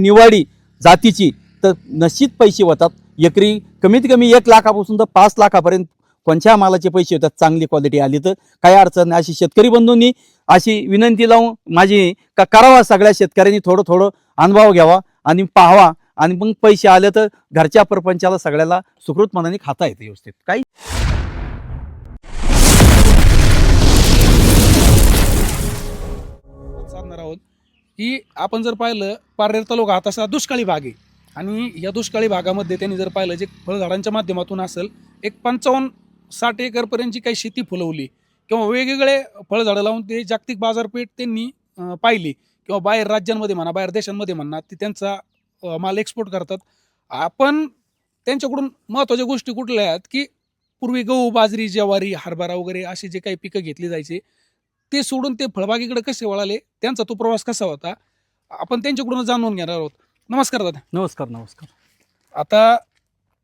निवाडी जातीची तर नशीत पैसे होतात. एकरी कमीत कमी एक लाखापासून तर पाच लाखापर्यंत कोणत्या मालाचे पैसे होतात? चांगली क्वालिटी आली तर. काही अडचण नाही अशी शेतकरी बंधूंनी अशी विनंती लावून माझी का करावा सगळ्या शेतकऱ्यांनी थोडं थोडं अनुभव घ्यावा आणि पाहावा आणि मग पैसे आले तर घरच्या प्रपंचाला सगळ्याला सुकृत मनाने खाता येते व्यवस्थित. काही की आपण जर पाहिलं पारनेर तालुका हा तसा दुष्काळी भाग आहे. आणि या दुष्काळी भागामध्ये त्यांनी जर पाहिलं जे फळझाडांच्या माध्यमातून असेल एक पंचावन्न साठ एकरपर्यंतची काही शेती फुलवली किंवा वेगवेगळे फळझाडं लावून ते जागतिक बाजारपेठ त्यांनी पाहिली किंवा बाहेर राज्यांमध्ये म्हणा बाहेर देशांमध्ये म्हणा ते त्यांचा माल एक्सपोर्ट करतात. आपण त्यांच्याकडून महत्त्वाच्या गोष्टी कुठल्या आहेत की पूर्वी गहू बाजरी ज्वारी हरभरा वगैरे असे जे काही पिकं घेतली जायचे ते सोडून ते फळबागेकडे कसे वळाले? त्यांचा तो प्रवास कसा होता? आपण त्यांच्याकडून जाणून घेणार आहोत. नमस्कार दादा. नमस्कार नमस्कार. आता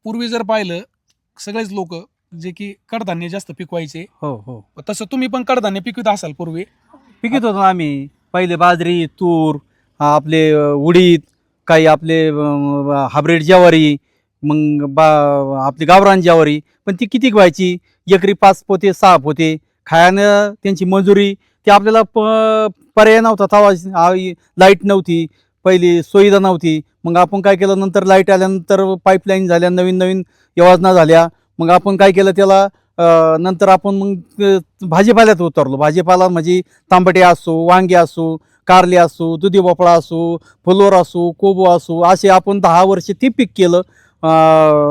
पूर्वी जर पाहिलं सगळेच लोक जे की कडधान्य जास्त पिकवायचे. हो हो. तसं तुम्ही पण कडधान्य पिकवित असाल पूर्वी. पिकत होतो आम्ही. पहिले बाजरी तूर आपले उडीद काही आपले हायब्रिड ज्वारी मग बा आपली गावरान ज्वारी. पण ती किती व्हायची एकरी पाच पोते सहा पोते. खायानं त्यांची मजुरी ती आपल्याला प पर्याय नव्हता. तवा लाइट नव्हती. पहिली सुविधा नव्हती. मग आपण काय केलं? नंतर लाइट आल्यानंतर पाईपलाईन झाल्या नवीन नवीन योजना झाल्या. मग आपण काय केलं त्याला? नंतर आपण मग भाजीपाल्यात उतरलो. भाजीपाला म्हणजे तांबटे असो वांगे असो कारले असो दुधी भोपळा असो फुलोर असो कोबो असो असे आपण दहा वर्ष ते पीक केलं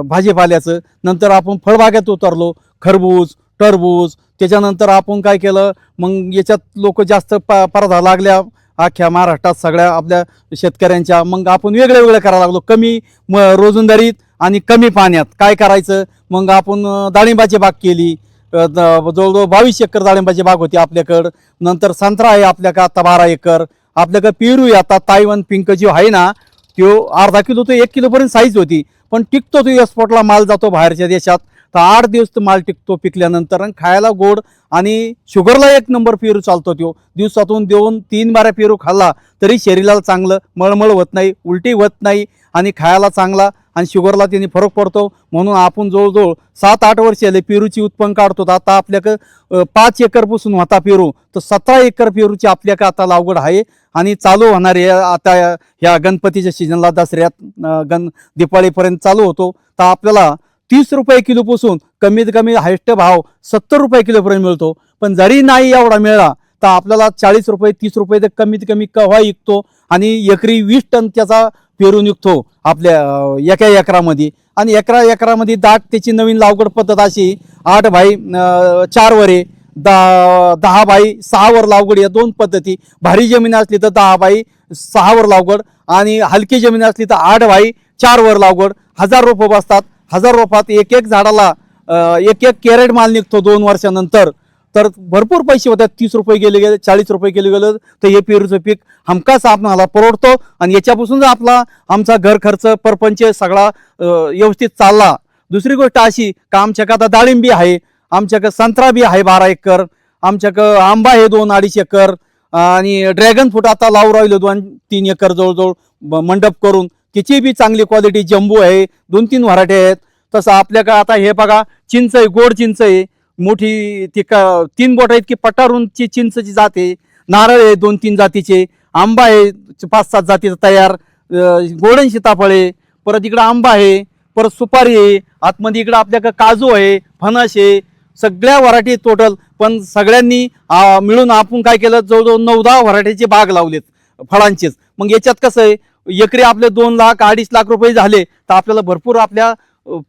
भाजीपाल्याचं. नंतर आपण फळबागेत उतरलो. खरबूज टरबूज त्याच्यानंतर आपण काय केलं? मग याच्यात लोक जास्त प पराधा लागल्या. अख्ख्या महाराष्ट्रात सगळ्या आपल्या शेतकऱ्यांच्या. मग आपण वेगळ्या वेगळ्या करायला लागलो. कमी म रोजंदारीत आणि कमी पाण्यात. काय करायचं? मग आपण डाळिंबाची बाग केली. द- जवळजवळ बावीस एकर डाळिंबाची बाग होती आपल्याकडं. नंतर संत्रा आहे आपल्याकडं आता बारा एकर. आपल्याकडं पेरू आहे. आता ताईवान पिंक जी आहे ना तो अर्धा किलो तो एक किलोपर्यंत साईज होती. पण टिकतो तो एक्सपोर्टला माल जातो बाहेरच्या देशात. तर आठ दिवस तो माल टिकतो पिकल्यानंतर आणि खायला गोड आणि शुगरला एक नंबर पेरू चालतो तो. दिवसातून देऊन तीन बाऱ्या पेरू खाल्ला तरी शरीराला चांगलं मळमळ होत नाही उलटी होत नाही आणि खायला चांगला आणि शुगरला त्यांनी फरक पडतो. म्हणून आपण जवळजवळ सात आठ वर्ष आले पेरूची उत्पन्न काढतो. आता आपल्याकडं पाच एकरपासून होता पेरू. तर सतरा एकर पेरूची आपल्याकडे आता लावगड आहे आणि चालू होणार आहे. आता ह्या गणपतीच्या सीझनला दसऱ्यात गण दिपाळीपर्यंत चालू होतो. तर आपल्याला तीस रुपये किलोपासून कमीत कमी हायस्ट भाव सत्तर रुपये किलोपर्यंत मिळतो. पण जरी नाही एवढा मिळाला तर आपल्याला चाळीस रुपये तीस रुपये तर कमीत कमी कव्हा विकतो आणि एकरी वीस टन त्याचा पेरून निघतो आपल्या एका एकरामध्ये. आणि एकरा एकरामध्ये दाट त्याची नवीन लागवड पद्धत अशी आठ भाई चार वरे दहा दहा बाई सहावर लावगड या दोन पद्धती. भारी जमीन असली तर दहा बाई सहावर लावगड आणि हलकी जमीन असली तर आठ बाई चारवर लावगड. हजार रोपं बसतात हजार रोपात एक एक झाडाला एक एक कॅरेट माल निघतो दोन वर्षानंतर. तर भरपूर पैसे होतात. तीस रुपये गेले गेले चाळीस रुपये गेले गेलं तर हे पेरूचं पीक हमखास आपणाला परवडतो. आणि याच्यापासून जर आपला आमचा घर खर्च परपंच सगळा व्यवस्थित चालला. दुसरी गोष्ट अशी का आमच्याकडे आता डाळिंबी आहे आमच्याकडे संत्रा बी आहे बारा एकर आमच्याकडं आंबा आहे दोन अडीच एकर आणि ड्रॅगन फ्रूट आता लावू राहिलो दोन तीन एकर जवळजवळ मंडप करून. त्याची बी चांगली क्वालिटी जम्बू आहे दोन तीन व्हरायटी आहेत तसं आपल्याकडे आता हे बघा चिंच आहे गोड चिंच आहे मोठी ती का तीन बोट आहेत की पटारूनची चिंचची जात आहे नारळ आहे दोन तीन जातीचे आंबा आहे पाच सात जातीचा तयार गोडन सीताफळ आहे परत इकडं आंबा आहे परत सुपारी आहे आतमध्ये इकडं आपल्याकडं काजू आहे फणस आहे सगळ्या व्हरायटी टोटल पण सगळ्यांनी मिळून आपण काय केलं जवळजवळ नऊ दहा व्हरायटीचे बाग लावलीत फळांचेच. मग याच्यात कसं आहे एकरी आपले दोन लाख अडीच लाख रुपये झाले तर आपल्याला भरपूर आपल्या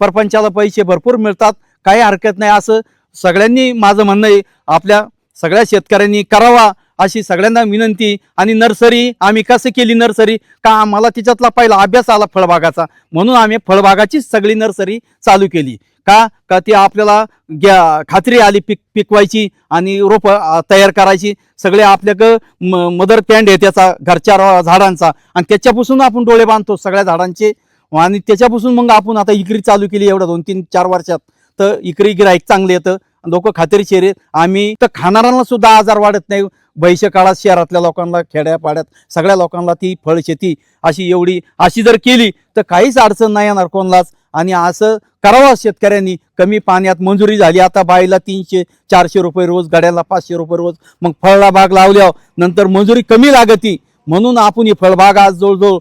परपंचाला पैसे भरपूर मिळतात. काही हरकत नाही. असं सगळ्यांनी माझं म्हणणं आहे आपल्या सगळ्या शेतकऱ्यांनी करावा. अशी सगळ्यांना विनंती. आणि नर्सरी आम्ही कसं केली नर्सरी? का आम्हाला त्याच्यातला पहिला अभ्यास आला फळबागाचा? म्हणून आम्ही फळबागाचीच सगळी नर्सरी चालू केली. का? का ती आपल्याला ग्या खात्री आली पिक पिकवायची आणि रोपं तयार करायची. सगळे आपल्याकडं म मदर पॅन्ड आहे त्याचा घरच्या झाडांचा. आणि त्याच्यापासून आपण डोळे बांधतो सगळ्या झाडांचे. आणि त्याच्यापासून मग आपण आता इकरी चालू केली एवढं दोन तीन चार वर्षात. तर इकरी गिराईक चांगले येतं. लोक खात्रीशीर आहेत. आम्ही तर खाणाऱ्यांना सुद्धा आजार वाढत नाही. भविष्य काळात शहरातल्या लोकांना खेड्यापाड्यात सगळ्या लोकांना ती फळशेती अशी एवढी अशी जर केली तर काहीच अडचण नाही येणार कोणालाच. आणि असं करावं शेतकऱ्यांनी. कमी पाण्यात मंजुरी झाली आता बाईला तीनशे चारशे रुपये रोज गड्याला पाचशे रुपये रोज मग फळला बाग लावल्यावर नंतर मंजुरी कमी लागती. म्हणून आपण ही फळबाग आज जवळजवळ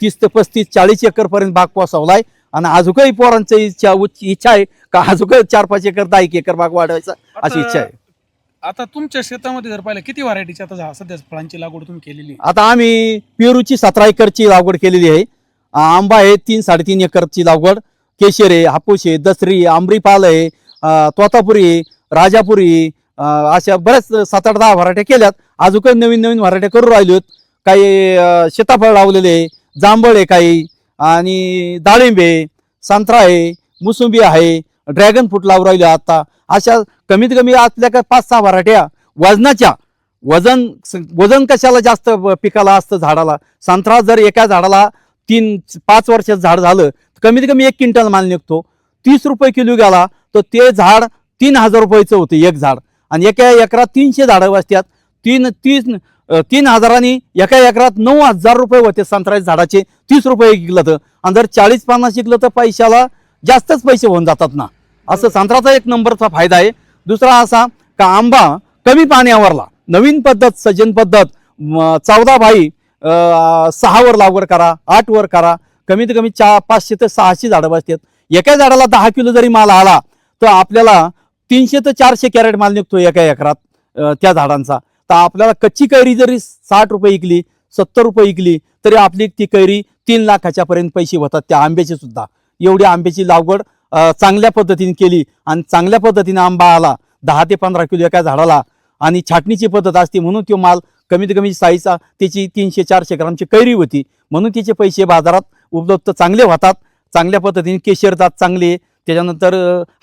तीस ते पस्तीस चाळीस एकरपर्यंत बाग पोसावलाय आणि अजूनही पोरांची इच्छा उच्च इच्छा आहे का अजून चार पाच एकर दहा एक एकर बाग वाढवायचा अशी इच्छा आहे. आता तुमच्या शेतामध्ये जर पाहिलं किती व्हरायटीची आता झा- सध्या फळांची लागवड तुम्ही केलेली आहे? आता आम्ही पेरूची सतरा एकरची लागवड केलेली आहे. आ, आंबा आहे तीन साडेतीन एकरची लागवड. केशर आहे हापूस आहे दसरी आंबरीपाल आहे आ, तोतापुरी आहे राजापुरी आहे, अशा बऱ्याच सात आठ दहा व्हरायट्या केल्यात. अजून काही नवीन नवीन व्हरायट्या करून राहिलोत. काही आ, सीताफळ लावलेले आहे जांभळ आहे काही आणि डाळिंब आहे संत्रा आहे मोसंबी आहे ड्रॅगन फ्रूट लावून राहिले आता. अशा कमीत कमी असल्या का पाच सहा व्हरायट्या वजनाच्या. वजन वजन कशाला जास्त पिकाला असतं झाडाला? संत्रा जर एका झाडाला तीन पाच वर्षाचं झाड झालं तर कमीत कमी एक क्विंटल माल निघतो. तीस रुपये किलो गेला तर ते झाड तीन हजार रुपयाचं होतं एक झाड. आणि एका एकरात तीनशे झाडं बसतात. तीन तीन तीन हजारांनी एका एकरात नऊ हजार रुपये होते संत्र्याच्या झाडाचे. तीस रुपये विकलं तर आणि जर चाळीस पन्नास विकलं तर पैशाला जास्तच पैसे होऊन जातात ना. असं संत्र्याचा एक नंबरचा फायदा आहे. दुसरा असा का आंबा कमी पाण्यावरला नवीन पद्धत सज्जन पद्धत चौदा बाई सहावर लागवड करा आठवर करा. कमीत कमी चार पाचशे ते सहाशे झाडं बसतात. एका झाडाला दहा किलो जरी माल आला तर आपल्याला तीनशे ते चारशे कॅरेट माल निघतो एका एकरात त्या झाडांचा. तर आपल्याला कच्ची कैरी जरी साठ रुपये इकली सत्तर रुपये इकली तरी आपली ती कैरी तीन लाखाच्या पर्यंत पैसे होतात त्या आंब्याची सुद्धा. एवढी आंब्याची लागवड चांगल्या पद्धतीने केली आणि चांगल्या पद्धतीने आंबा आला. दहा ते पंधरा किलो एका झाडाला. आणि छाटणीची पद्धत असते म्हणून तो माल कमीत कमी साईजचा त्याची तीनशे चारशे ग्रामची कैरी होती. म्हणून तिचे पैसे बाजारात उपलब्ध चांगले होतात. चांगल्या पद्धतीने केशर जात चांगले. त्याच्यानंतर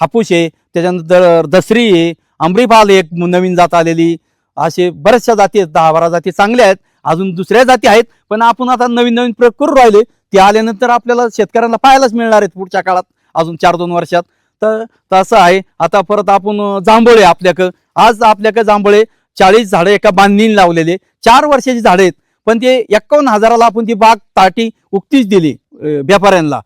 हापूस आहे. त्याच्यानंतर दसरी आहे. आंबरीपाल एक नवीन जात आलेली. असे बऱ्याचशा जाती आहेत. दहा बारा जाती चांगल्या आहेत. अजून दुसऱ्या जाती आहेत. पण आपण आता नवीन नवीन प्रयोग करू राहिले. ते आल्यानंतर आपल्याला शेतकऱ्यांना पाहायलाच मिळणार आहेत पुढच्या काळात. अजून चार दोन वर्षात. तर तसं आहे. आता परत आपण जांभळे आपल्याकडं. आज आपल्याकडे जांभळे चाळीस झाडं एका बांधणीने लावलेले. चार वर्षाची झाडं आहेत. पण ते एक्कावन्न हजाराला आपण ती बाग ताटी उक्तीच दिली व्यापाऱ्यांना.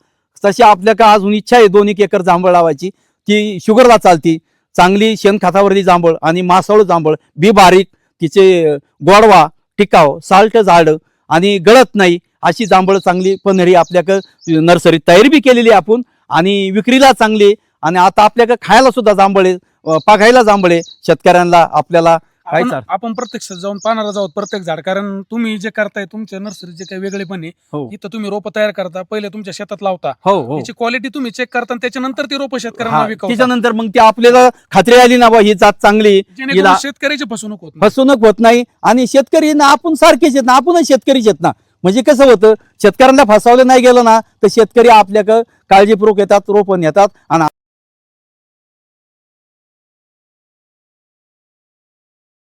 तशी आपल्याकडे अजून इच्छा आहे दोन एक एकर जांभळ लावायची ती शुगरला चालती. चांगली शेणखतावरती जांभळ आणि मासाळू जांभळ. बी बारीक तिचे गोडवा टिकाव साल्ट झाड आणि गळत नाही अशी जांभळ चांगली पन्हळी आपल्याकडं नर्सरीत तयारी बी केलेली आहे आपण. आणि विक्रीला चांगली. आणि आता आपल्याकडे खायला सुद्धा जांभळे अं, पागायला जांभळे शेतकऱ्यांना आपल्याला काय आपण आपण प्रत्यक्ष जाऊन पाहणार आहोत प्रत्येक झाड कारण तुम्ही जे करताय तुमच्या नर्सरीचे काही वेगळेपण आहे हो इथं तुम्ही रोपं तयार करता पहिले तुमच्या शेतात लावता हो हो त्याची क्वालिटी तुम्ही चेक करता आणि त्याच्यानंतर ती रोपं शेतकऱ्यांना हा, विकवता त्याच्यानंतर मग ती आपल्याला खात्री आली ना बा ही जात चांगली आहे. जेणेकरून हिला- शेतकऱ्याची फसवणूक होत नाही. फसवणूक होत नाही आणि शेतकरी ना आपण सारखेच आहेत ना आपणच शेतकरीच आहेत ना म्हणजे कसं होतं शेतकऱ्यांना फसवलं नाही गेलं ना तर शेतकरी आपल्याकडं काळजीपूर्वक येतात रोपण येतात आणि